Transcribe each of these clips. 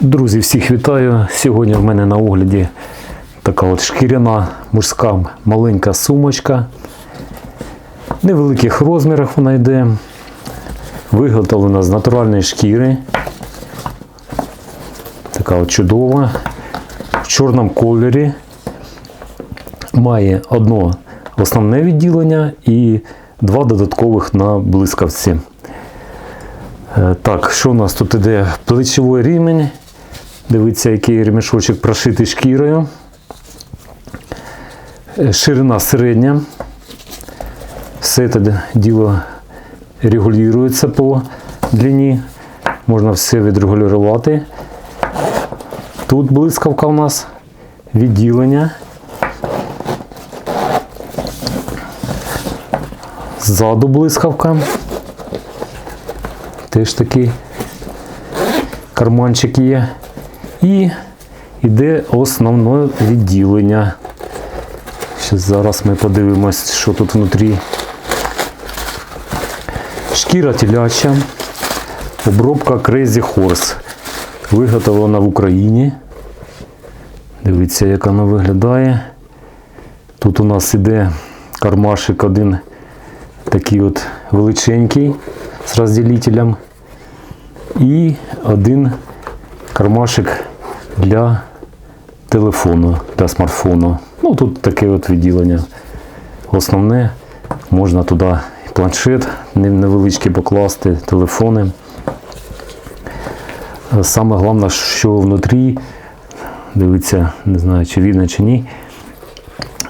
Друзі, всіх вітаю! Сьогодні в мене на огляді така от шкіряна мужська маленька сумочка. В невеликих розмірах вона йде. Виготовлена з натуральної шкіри. Така от чудова. В чорному кольорі. Має одно основне відділення і два додаткових на блискавці. Е, Так, що у нас тут іде? Плечовий рівень. Дивіться, який ремішочок прошитий шкірою. Е, Ширина середня. Все це діло регулюється по длині. Можна все відрегулювати. Тут блискавка у нас, відділення. Ззаду блискавка. Теж такий карманчик є. І йде основне відділення. Щас зараз ми подивимось, що тут внутрі. Шкіра теляча, обробка Crazy Horse. Виготовлена в Україні. Дивіться, як вона виглядає. Тут у нас іде кармашик один такий от величенький з розділителем. І один кармашик для телефону, для смартфону. Ну, тут таке от відділення. Основне, можна туди планшет невеличкий покласти, телефони. Саме головне, що внутрі, дивіться, не знаю, чи видно, чи ні,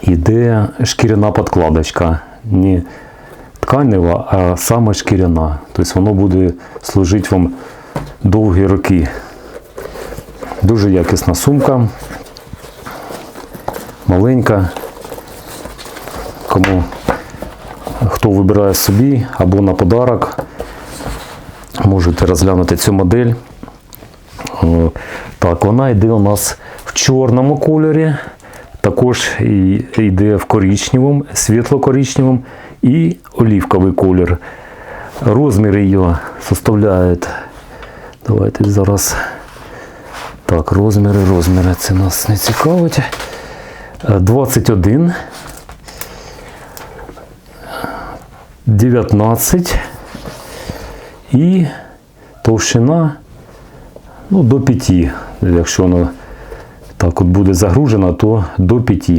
іде шкіряна подкладочка. Не тканева, а саме шкіряна. Тобто воно буде служити вам довгі роки. Дуже якісна сумка. Маленька. Кому хто вибирає собі або на подарок, можете розглянути цю модель. Так, вона йде у нас в чорному кольорі, також йде в коричневому, світло-коричневому і олівковий колір. Розмір її составляють. Давайте зараз. Так, розміри, розміри. Це нас не цікавить. Е, 21. 19 і товщина ну, до 5. Якщо воно так от буде загружено, то до 5.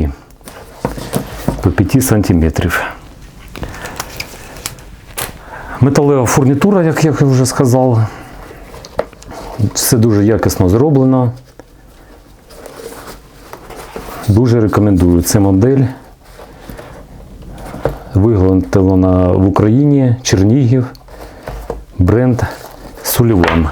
До 5 сантиметрів. Металева фурнітура, як я вже сказав. Все дуже якісно зроблено. Дуже рекомендую цю модель. Виготовлена в Україні, Чернігів, бренд Суліван.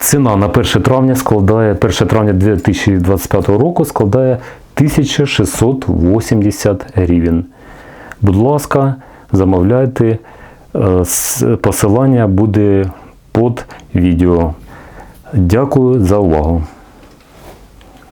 Ціна на 1 травня складає 1 травня 2025 року складає 1680 гривень. Будь ласка, замовляйте. Е, Посилання буде під відео. Дякую за увагу.